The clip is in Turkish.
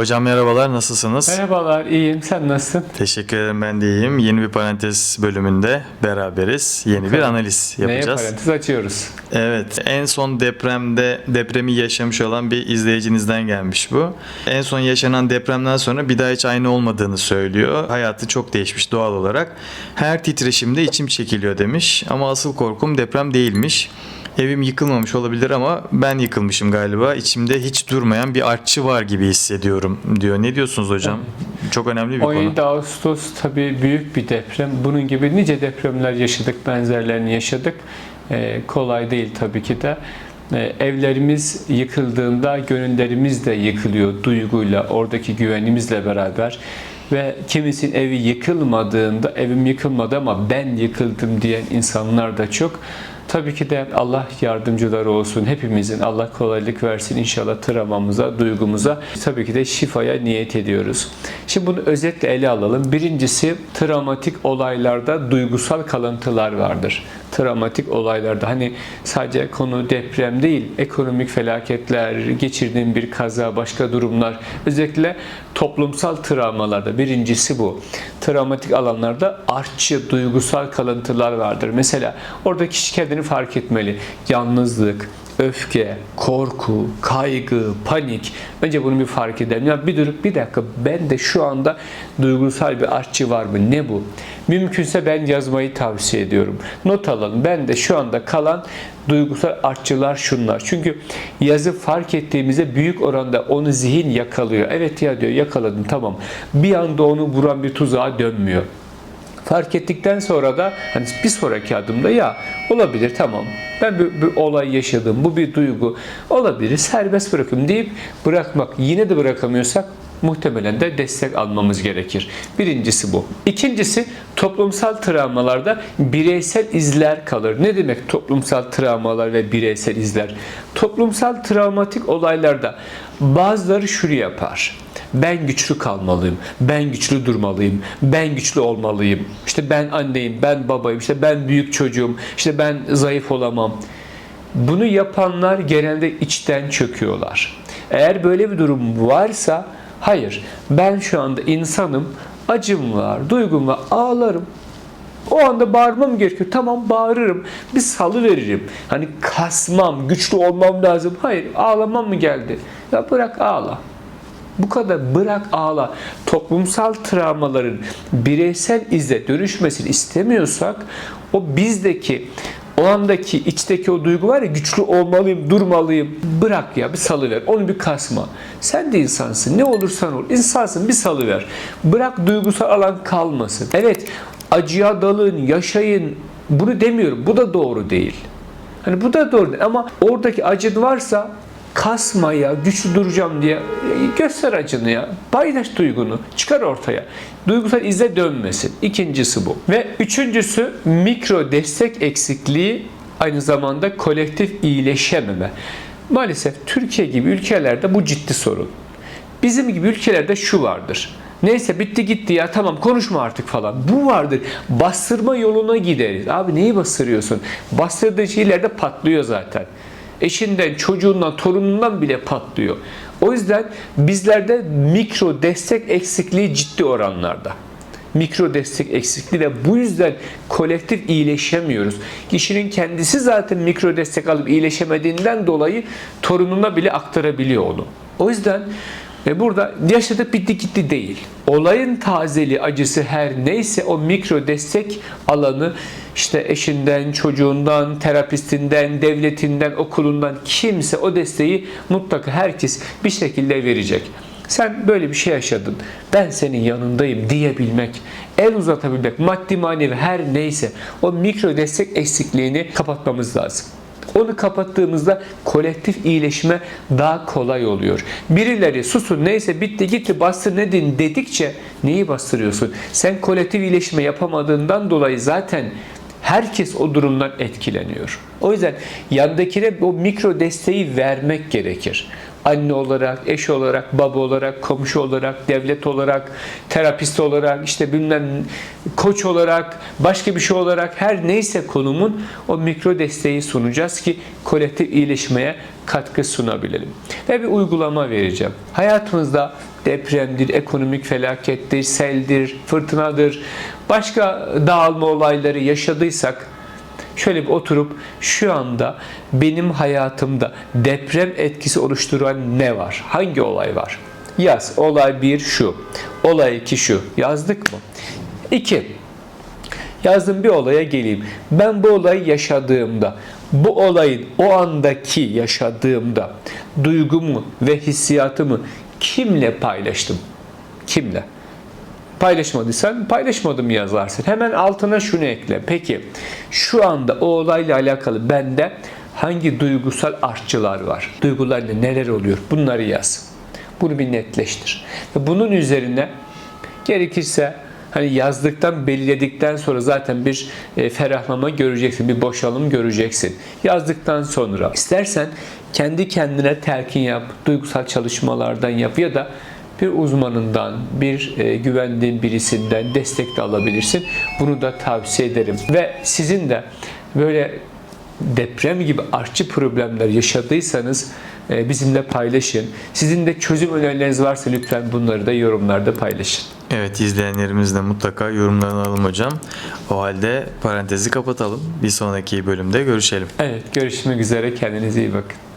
Hocam merhabalar, nasılsınız? Merhabalar, iyiyim. Sen nasılsın? Teşekkür ederim, ben de iyiyim. Yeni bir parantez bölümünde beraberiz. Yeni bir analiz Neye yapacağız. parantez açıyoruz? Evet, en son depremde depremi yaşamış olan bir izleyicinizden gelmiş bu. En son yaşanan depremden sonra bir daha hiç aynı olmadığını söylüyor. Hayatı çok değişmiş doğal olarak. Her titreşimde içim çekiliyor demiş. Ama asıl korkum deprem değilmiş. Evim yıkılmamış olabilir ama ben yıkılmışım galiba. İçimde hiç durmayan bir artçı var gibi hissediyorum diyor. Ne diyorsunuz hocam? Çok önemli bir konu. 17 Ağustos tabii büyük bir deprem. Bunun gibi nice depremler yaşadık, benzerlerini yaşadık. Ee, kolay değil tabii ki de. Ee, evlerimiz yıkıldığında gönüllerimiz de yıkılıyor duyguyla, oradaki güvenimizle beraber. Ve kimisinin evi yıkılmadığında evim yıkılmadı ama ben yıkıldım diyen insanlar da çok. Tabii ki de Allah yardımcıları olsun. Hepimizin Allah kolaylık versin inşallah travmamıza, duygumuza. Tabii ki de şifaya niyet ediyoruz. Şimdi bunu özetle ele alalım. Birincisi travmatik olaylarda duygusal kalıntılar vardır. Travmatik olaylarda hani sadece konu deprem değil, ekonomik felaketler, geçirdiğin bir kaza, başka durumlar. Özellikle toplumsal travmalarda birincisi bu. Travmatik alanlarda artçı, duygusal kalıntılar vardır. Mesela orada kişi kendini fark etmeli. Yalnızlık, öfke, korku, kaygı, panik. Önce bunu bir fark edelim. Ya bir durup bir dakika ben de şu anda duygusal bir artçı var mı? Ne bu? Mümkünse ben yazmayı tavsiye ediyorum. Not alın. Ben de şu anda kalan duygusal artçılar şunlar. Çünkü yazı fark ettiğimizde büyük oranda onu zihin yakalıyor. Evet ya diyor yakaladım tamam. Bir anda onu vuran bir tuzağa dönmüyor. Fark ettikten sonra da hani bir sonraki adımda ya olabilir tamam. Ben bir, bir olay yaşadım bu bir duygu. Olabilir serbest bırakın deyip bırakmak yine de bırakamıyorsak muhtemelen de destek almamız gerekir. Birincisi bu. İkincisi toplumsal travmalarda bireysel izler kalır. Ne demek toplumsal travmalar ve bireysel izler? Toplumsal travmatik olaylarda bazıları şunu yapar. Ben güçlü kalmalıyım. Ben güçlü durmalıyım. Ben güçlü olmalıyım. İşte ben anneyim, ben babayım, işte ben büyük çocuğum, işte ben zayıf olamam. Bunu yapanlar genelde içten çöküyorlar. Eğer böyle bir durum varsa hayır ben şu anda insanım, acım var, duygum var, ağlarım. O anda bağırmam gerekiyor. Tamam bağırırım. Bir salı veririm. Hani kasmam, güçlü olmam lazım. Hayır ağlamam mı geldi? Ya bırak ağla. Bu kadar bırak ağla. Toplumsal travmaların bireysel ize dönüşmesini istemiyorsak o bizdeki o andaki içteki o duygu var ya güçlü olmalıyım, durmalıyım. Bırak ya bir salıver. Onu bir kasma. Sen de insansın. Ne olursan ol. insansın bir salıver. Bırak duygusal alan kalmasın. Evet acıya dalın, yaşayın. Bunu demiyorum. Bu da doğru değil. Hani bu da doğru değil. Ama oradaki acın varsa kasma ya, güçlü duracağım diye göster acını ya. Paylaş duygunu. Çıkar ortaya. Duygusal ize dönmesin. İkincisi bu. Ve üçüncüsü mikro destek eksikliği aynı zamanda kolektif iyileşememe. Maalesef Türkiye gibi ülkelerde bu ciddi sorun. Bizim gibi ülkelerde şu vardır. Neyse bitti gitti ya tamam konuşma artık falan. Bu vardır. Bastırma yoluna gideriz. Abi neyi bastırıyorsun? Bastırdığın şeyler de patlıyor zaten. Eşinden, çocuğundan, torunundan bile patlıyor. O yüzden bizlerde mikro destek eksikliği ciddi oranlarda mikro destek eksikliği ve bu yüzden kolektif iyileşemiyoruz. Kişinin kendisi zaten mikro destek alıp iyileşemediğinden dolayı torununa bile aktarabiliyor onu. O yüzden ve burada yaşadık bitti gitti değil. Olayın tazeli acısı her neyse o mikro destek alanı işte eşinden, çocuğundan, terapistinden, devletinden, okulundan kimse o desteği mutlaka herkes bir şekilde verecek. Sen böyle bir şey yaşadın. Ben senin yanındayım diyebilmek, el uzatabilmek, maddi manevi her neyse o mikro destek eksikliğini kapatmamız lazım. Onu kapattığımızda kolektif iyileşme daha kolay oluyor. Birileri susun neyse bitti gitti bastır ne din dedikçe neyi bastırıyorsun? Sen kolektif iyileşme yapamadığından dolayı zaten herkes o durumdan etkileniyor. O yüzden yandakine o mikro desteği vermek gerekir. Anne olarak, eş olarak, baba olarak, komşu olarak, devlet olarak, terapist olarak, işte bilmem koç olarak, başka bir şey olarak her neyse konumun o mikro desteği sunacağız ki kolektif iyileşmeye katkı sunabilelim. Ve bir uygulama vereceğim. Hayatımızda depremdir, ekonomik felakettir, seldir, fırtınadır, başka dağılma olayları yaşadıysak şöyle bir oturup şu anda benim hayatımda deprem etkisi oluşturan ne var? Hangi olay var? Yaz. Olay 1 şu. Olay 2 şu. Yazdık mı? 2. Yazdığım bir olaya geleyim. Ben bu olayı yaşadığımda, bu olayın o andaki yaşadığımda duygumu ve hissiyatımı kimle paylaştım? Kimle? Paylaşmadıysan paylaşmadım yazarsın. Hemen altına şunu ekle. Peki şu anda o olayla alakalı bende hangi duygusal artçılar var? Duygularla neler oluyor? Bunları yaz. Bunu bir netleştir. Ve bunun üzerine gerekirse hani yazdıktan belirledikten sonra zaten bir e, ferahlama göreceksin, bir boşalım göreceksin. Yazdıktan sonra istersen kendi kendine telkin yap, duygusal çalışmalardan yap ya da bir uzmanından, bir e, güvendiğin birisinden destek de alabilirsin. Bunu da tavsiye ederim. Ve sizin de böyle deprem gibi artçı problemler yaşadıysanız e, bizimle paylaşın. Sizin de çözüm önerileriniz varsa lütfen bunları da yorumlarda paylaşın. Evet izleyenlerimiz de mutlaka yorumlarını alalım hocam. O halde parantezi kapatalım. Bir sonraki bölümde görüşelim. Evet görüşmek üzere kendinize iyi bakın.